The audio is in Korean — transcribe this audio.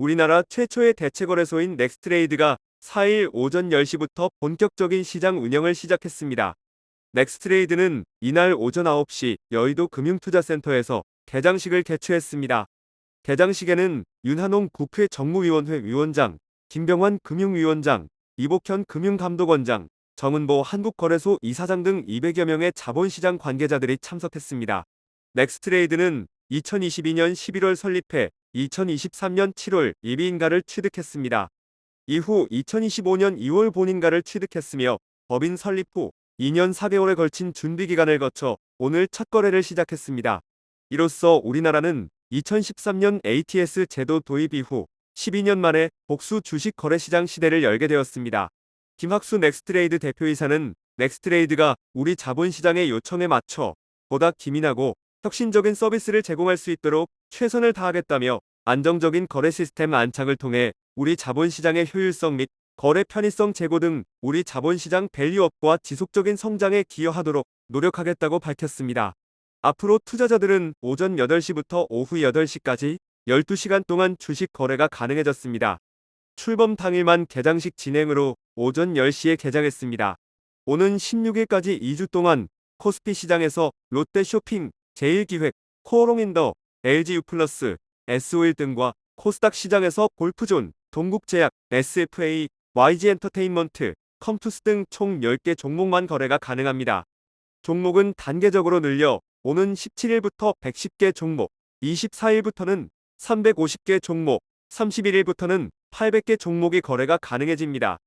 우리나라 최초의 대체거래소인 넥스트레이드가 4일 오전 10시부터 본격적인 시장 운영을 시작했습니다. 넥스트레이드는 이날 오전 9시 여의도 금융투자센터에서 개장식을 개최했습니다. 개장식에는 윤한홍 국회 정무위원회 위원장, 김병환 금융위원장, 이복현 금융감독원장, 정은보 한국거래소 이사장 등 200여 명의 자본시장 관계자들이 참석했습니다. 넥스트레이드는 2022년 11월 설립해 2023년 7월 예비인가를 취득했습니다. 이후 2025년 2월 본인가를 취득했으며 법인 설립 후 2년 4개월에 걸친 준비 기간을 거쳐 오늘 첫 거래를 시작했습니다. 이로써 우리나라는 2013년 ATS 제도 도입 이후 12년 만에 복수 주식 거래 시장 시대를 열게 되었습니다. 김학수 넥스트레이드 대표이사는 넥스트레이드가 우리 자본시장의 요청에 맞춰 보다 기민하고 혁신적인 서비스를 제공할 수 있도록 최선을 다하겠다며 안정적인 거래 시스템 안착을 통해 우리 자본시장의 효율성 및 거래 편의성 제고 등 우리 자본시장 밸류업과 지속적인 성장에 기여하도록 노력하겠다고 밝혔습니다. 앞으로 투자자들은 오전 8시부터 오후 8시까지 12시간 동안 주식 거래가 가능해졌습니다. 출범 당일만 개장식 진행으로 오전 10시에 개장했습니다. 오는 16일까지 2주 동안 코스피 시장에서 롯데 쇼핑, 제일기획, 코어롱인더, LGU 플러스, S51 등과 코스닥 시장에서 골프존, 동국제약, SFA, YG 엔터테인먼트, 컴투스 등 총 10개 종목만 거래가 가능합니다. 종목은 단계적으로 늘려 오는 17일부터 110개 종목, 24일부터는 350개 종목, 31일부터는 800개 종목이 거래가 가능해집니다.